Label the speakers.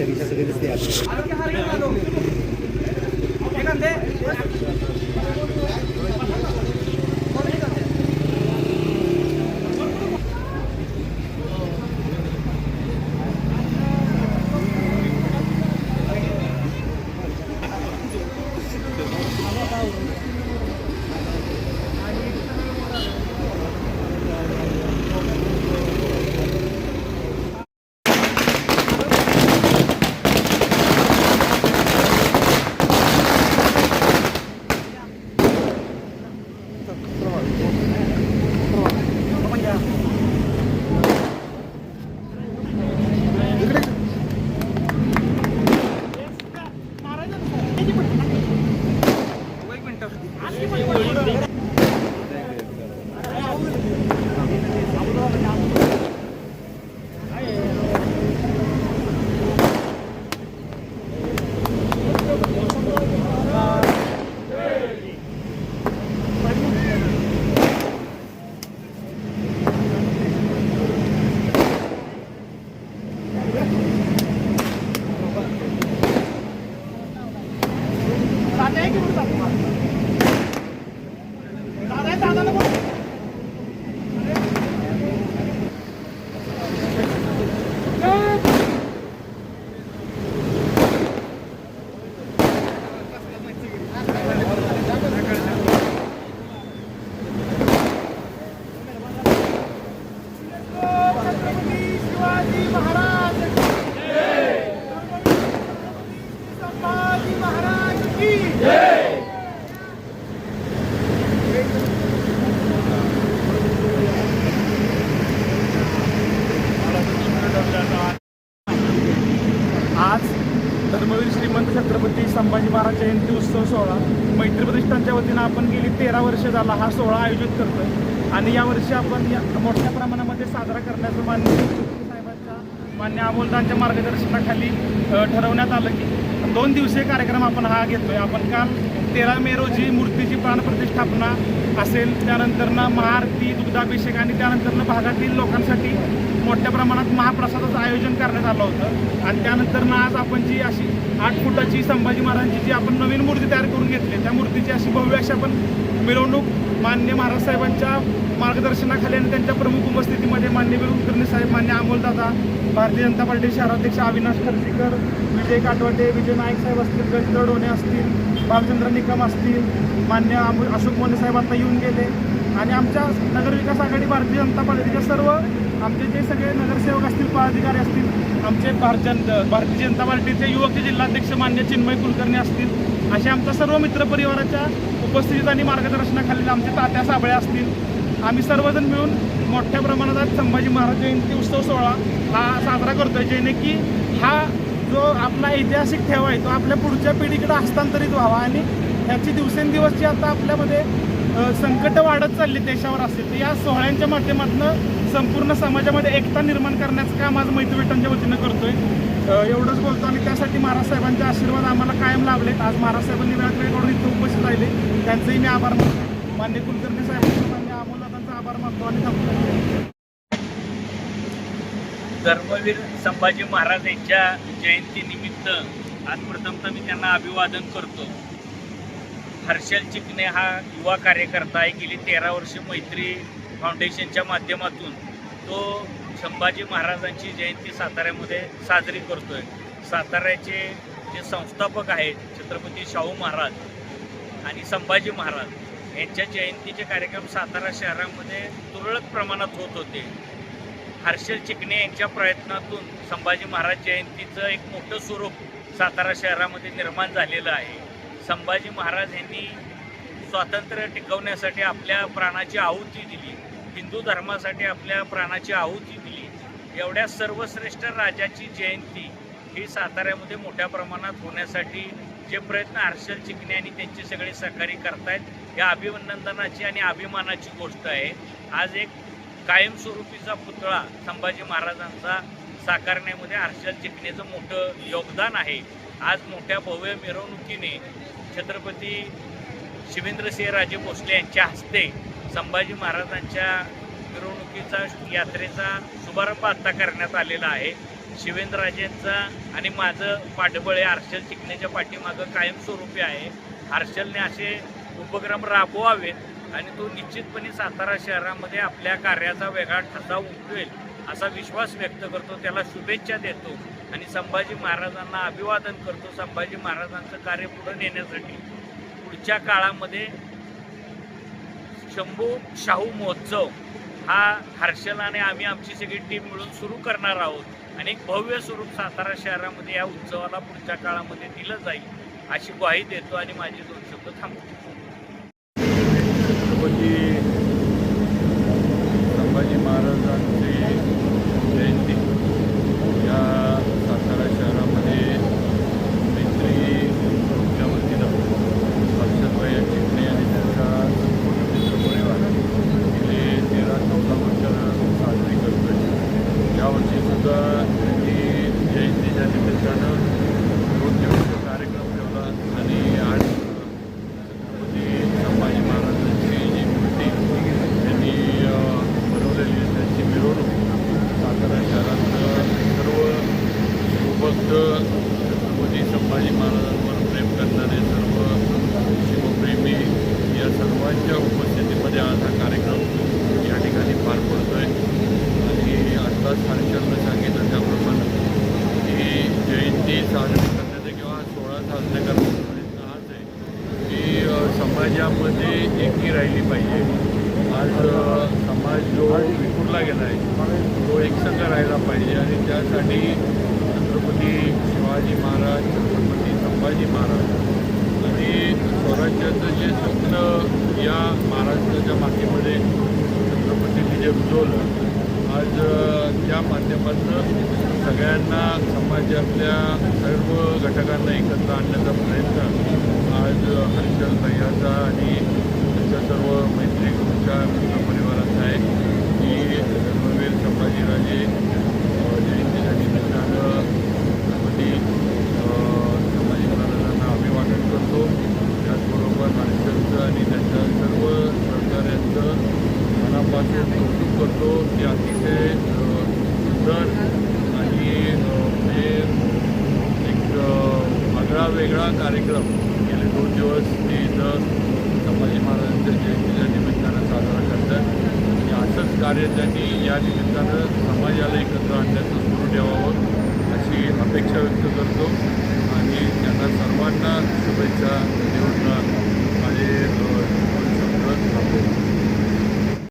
Speaker 1: अपेक्षा बिक्षा सगळे दिसते
Speaker 2: जयंती उत्सव सोहळा. मैत्री प्रतिष्ठानच्या वतीनं आपण गेली तेरा वर्ष झाला हा सोहळा आयोजित करतोय. आणि यावर्षी आपण या मोठ्या प्रमाणामध्ये साजरा करण्याचं मान्य साहेबांच्या मान्य अमोलदांच्या मार्गदर्शनाखाली ठरवण्यात आलं की दोन दिवसीय कार्यक्रम आपण हा घेतोय. आपण काल तेरा मे रोजी मूर्तीची प्राणप्रतिष्ठापना असेल त्यानंतरनं महाआरती दुग्धाभिषेक आणि त्यानंतरनं भागातील लोकांसाठी मोठ्या प्रमाणात महाप्रसादाचं आयोजन करण्यात आलं होतं. आणि त्यानंतरनं आज आपण जी अशी आठ फुटाची संभाजी महाराजांची जी आपण नवीन मूर्ती तयार करून घेतली त्या मूर्तीची अशी भव्य अशी आपण मिरवणूक मान्य महाराज साहेबांच्या मार्गदर्शनाखाली आणि त्यांच्या प्रमुख उपस्थितीमध्ये मान्य विरू कुलकर्णी साहेब मान्य अमोलदादा भारतीय जनता पार्टी शहराध्यक्ष अविनाश खर्जीकर विजय काटवटे विजय नाईक साहेब असतील गजेंद्र डोणे असतील भालचंद्र निकम असतील मान्य अमो- अशोक मोने साहेब आता येऊन गेले. आणि आमच्या नगरविकास आघाडी भारतीय जनता पार्टीच्या सर्व आमचे जे सगळे नगरसेवक असतील पदाधिकारी असतील आमचे भारतीय भारतीय जनता पार्टीचे युवक जिल्हाध्यक्ष मान्य चिन्मय कुलकर्णी असतील असे आमच्या सर्व मित्रपरिवाराच्या उपस्थितीत आणि मार्गदर्शनाखालील आमचे तात्या साबळे असतील. आम्ही सर्वजण मिळून मोठ्या प्रमाणात आज संभाजी महाराज जयंती उत्सव सोहळा हा साजरा करतोय जेणे की हा जो आपला ऐतिहासिक ठेवा आहे तो आपल्या पुढच्या पिढीकडे हस्तांतरित व्हावा आणि ह्याची दिवसेंदिवस जी आता आपल्यामध्ये संकट वाढत चालली देशावर असेल तर या सोहळ्यांच्या माध्यमातून संपूर्ण समाजामध्ये एकता निर्माण करण्याचं काम आज मैत्रीविटांच्या वतीनं करतोय. एवढंच बोलतो आणि त्यासाठी महाराज साहेबांचे आशीर्वाद आम्हाला कायम लाभलेत. आज महाराज साहेबांनी वेळात वेळ इथं उपस्थित राहिले. त्यांचंही मी आभार मानतो. मान्य कुलकर्णी साहेबांचा मान्य अमोलदादांचा आभार मानतो आणि थांबतो.
Speaker 3: धर्मवीर संभाजी महाराज यांच्या जयंतीनिमित्त आज प्रथमतः मी त्यांना अभिवादन करतो. हर्षल चिकणे हा युवा कार्यकर्ता आहे. गेली तेरा वर्ष मैत्री फाउंडेशनच्या माध्यमातून तो संभाजी महाराजांची जयंती साताऱ्यामध्ये साजरी करतो आहे साताऱ्याचे जे संस्थापक आहेत छत्रपती शाहू महाराज आणि संभाजी महाराज यांच्या जयंतीचे कार्यक्रम सातारा शहरामध्ये तुरळक प्रमाणात होत होते. हर्षल चिकणे यांच्या प्रयत्नातून संभाजी महाराज जयंतीचं एक मोठं स्वरूप सातारा शहरामध्ये निर्माण झालेलं आहे. संभाजी महाराज यांनी स्वातंत्र्य टिकवण्यासाठी आपल्या प्राणाची आहुती दिली. हिंदू धर्मासाठी आपल्या प्राणाची आहुती दिली. एवढ्या सर्वश्रेष्ठ राजाची जयंती ही साताऱ्यामध्ये मोठ्या प्रमाणात होण्यासाठी जे प्रयत्न हर्षल चिकणे आणि त्यांचे सगळे सहकारी करतायत या अभिनंदनाची आणि अभिमानाची गोष्ट आहे. आज एक कायमस्वरूपीचा पुतळा संभाजी महाराजांचा साकारण्यामध्ये हर्षल चिकणेचं मोठं योगदान आहे. आज मोठ्या भव्य मिरवणुकीने छत्रपती शिवेंद्रसिंह राजे भोसले यांच्या हस्ते संभाजी महाराजांच्या मिरवणुकीचा यात्रेचा शुभारंभ आत्ता करण्यात आलेला आहे. शिवेंद्रराजेंचा आणि माझं पाठबळ हे हर्षल चिकण्याच्या पाठीमागं कायमस्वरूपी आहे. हर्षलने असे उपक्रम राबवावेत आणि तो निश्चितपणे सातारा शहरामध्ये आपल्या कार्याचा वेगळा ठसा उमटवेल असा विश्वास व्यक्त करतो. त्याला शुभेच्छा देतो. आणि संभाजी महाराजांना अभिवादन करतो. संभाजी महाराजांचं कार्य पुढे नेण्यासाठी. पुढच्या काळामध्ये शंभू शाहू महोत्सव हा हर्षल आणि आम्ही आमची सगळी टीम मिळून सुरू करणार आहोत. आणि एक भव्य स्वरूप सातारा शहरामध्ये या उत्सवाला पुढच्या काळामध्ये दिलं जाईल अशी ग्वाही देतो आणि माझी दोन शब्द थांबतो म्हणजे
Speaker 4: छत्रपती संभाजी महाराजांची जयंती या सातारा शहरामध्ये मैत्री ग्रुपच्या वतीनं हर्षदभाई चिकणे आणि त्यांचा संपूर्ण मित्रपरिवार गेले तेरा चौदा वर्ष साजरी करतो आहे यावर्षीसुद्धा त्यांनी जयंतीच्या निमित्तानं दोन दिवस कार्यक्रम ठेवला आणि आज छत्रपती संभाजी महाराजांची जी मूर्ती त्यांनी अ, बनवलेली आहे त्यांची मिरवणूक सातारा शहरातलं सर्व शिवभक्त छत्रपती संभाजी महाराजांवर प्रेम करणारे सर्व शिवप्रेमी या सर्वांच्या उपस्थितीमध्ये आज हा कार्यक्रम या ठिकाणी पार पडतो आहे आणि आत्ताच हर्षलनं सांगितलं त्याप्रमाणे की जयंती साजरी करण्याचा किंवा हा सोहळा साजरा करण्याचा प्रयत्न हाच आहे की अ, समाजामध्ये एकी राहिली पाहिजे आज अ, विपूरला गेला आहे तो एकसंघ राहिला पाहिजे आणि त्यासाठी छत्रपती शिवाजी महाराज छत्रपती संभाजी महाराज आणि स्वराज्याचं जे स्वप्न या महाराष्ट्राच्या मातीमध्ये छत्रपतींनी जे रुजवलं आज त्या माध्यमातून सगळ्यांना समाजातल्या सर्व घटकांना एकत्र आणण्याचा प्रयत्न आज हर्षल भैयाचा आणि त्यांच्या सर्व मैत्री ग्रुपच्या आहे की धर्मवीर संभाजीराजे अ, जयंतीच्या निमित्तानं छत्रपती अ, संभाजी महाराजांना अभिवादन करतो त्याचबरोबर हर्षलचं आणि त्यांच्या सर्व सहकार्यांचं मनापासून कौतुक करतो की अतिशय सुंदर आणि ते म्हणजे एक वेगळा आगळा वेगळा कार्यक्रम गेले दोन दिवस ते इथं संभाजी महाराजांच्या जयंतीच्या निमित्तानं साजरा करतात आणि असंच कार्य त्यांनी या निमित्तानं समाजाला एकत्र आणण्याचं सुरू ठेवावं अशी अपेक्षा व्यक्त करतो. आणि त्यांना सर्वांना शुभेच्छा देऊन माझे